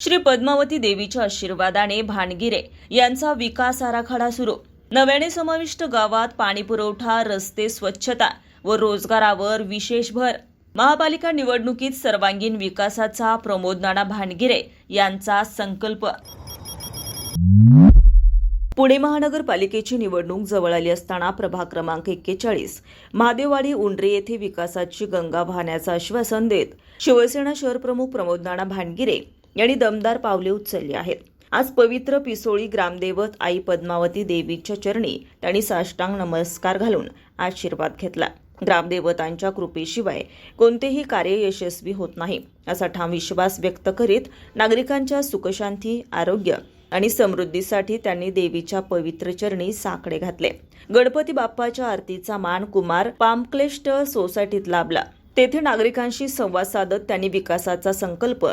श्री पद्मावती देवीच्या आशीर्वादाने भानगिरे यांचा विकास आराखडा सुरू. नव्याने समाविष्ट गावात पाणीपुरवठा रस्ते स्वच्छता व रोजगारावर विशेष भर. महापालिका निवडणुकीत सर्वांगीण विकासाचा प्रमोद नाना भानगिरे यांचा संकल्प. पुणे महानगरपालिकेची निवडणूक जवळ आली असताना प्रभाग क्रमांक एक्केचाळीस महादेववाडी उंडरे येथे विकासाची गंगा वाहण्याचं आश्वासन देत शिवसेना शहरप्रमुख प्रमोद नाना भानगिरे यांनी दमदार पावले उचलली आहेत. आज पवित्र पिसोळी ग्रामदेवत आई पद्मावती देवीच्या चरणी त्यांनी साष्टांग नमस्कार घालून आशीर्वाद घेतला. ग्रामदेवतांच्या कृपेशिवाय कोणतेही कार्य यशस्वी होत नाही असा ठाम विश्वास व्यक्त करीत नागरिकांच्या सुखशांती आरोग्य आणि समृद्धीसाठी त्यांनी देवीच्या पवित्र चरणी साकडे घातले. गणपती बाप्पाच्या आरतीचा मान कुमार पामक्लेष्ट सोसायटीत लाभला. तेथे नागरिकांशी संवाद साधत त्यांनी विकासाचा संकल्प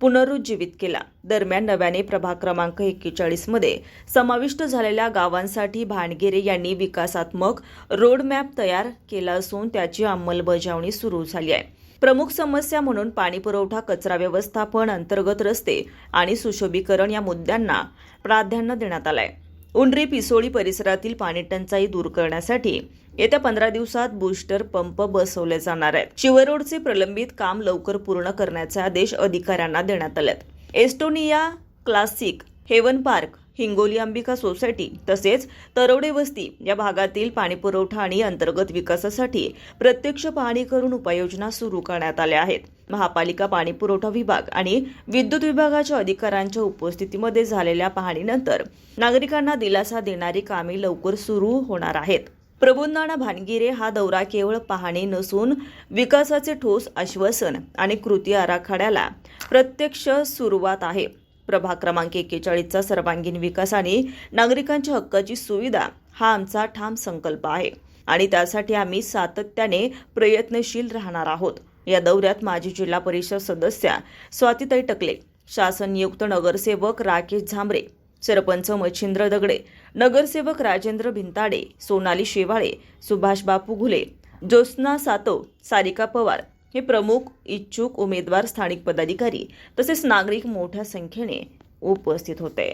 पुनरुज्जीवित केला. दरम्यान नव्याने प्रभाग क्रमांक एक्केचाळीसमध्ये समाविष्ट झालेल्या गावांसाठी भानगिरे यांनी विकासात्मक रोडमॅप तयार केला असून त्याची अंमलबजावणी सुरू झाली आहे. प्रमुख समस्या म्हणून पाणीपुरवठा कचरा व्यवस्थापन अंतर्गत रस्ते आणि सुशोभीकरण या मुद्द्यांना प्राधान्य देण्यात आलंय. उंडरी पिसोळी परिसरातील पाणीटंचाई दूर करण्यासाठी येत्या पंधरा दिवसात बूस्टर पंप बसवले जाणार आहेत. शिवरोडचे प्रलंबित काम लवकर पूर्ण करण्याचे आदेश अधिकाऱ्यांना देण्यात आलेत. Estonia classic heaven park Hingoli Ambika society तसेच तरवडे वस्ती या भागातील पाणीपुरवठा आणि अंतर्गत विकासासाठी प्रत्यक्ष पाहणी करून उपाययोजना सुरू करण्यात आल्या आहेत. महापालिका पाणीपुरवठा विभाग आणि विद्युत विभागाच्या अधिकाऱ्यांच्या उपस्थितीमध्ये झालेल्या पाहणीनंतर नागरिकांना दिलासा देणारी कामे लवकर सुरू होणार आहेत. प्रबोधनाना भानगिरे हा दौरा केवळ पाहणी नसून विकासाचे ठोस आश्वासन आणि कृती आराखड्याला प्रत्यक्ष सुरुवात आहे. प्रभाग क्रमांक एक्केचाळीसचा सर्वांगीण विकास आणि नागरिकांच्या हक्काची सुविधा हा आमचा ठाम संकल्प आहे आणि त्यासाठी आम्ही सातत्याने प्रयत्नशील राहणार आहोत. या दौऱ्यात माजी जिल्हा परिषद सदस्या स्वातीताई टकले शासन नियुक्त नगरसेवक राकेश झांबरे सरपंच मच्छिंद्र दगडे नगरसेवक राजेंद्र भिंताडे सोनाली शेवाळे सुभाष बापू घुले ज्योत्स्ना सातव सारिका पवार हे प्रमुख इच्छुक उमेदवार स्थानिक पदाधिकारी तसेच नागरिक मोठ्या संख्येने उपस्थित होते.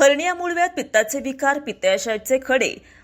हर्निया मूळव्यात पित्ताचे विकार पित्ताशयाचे खडे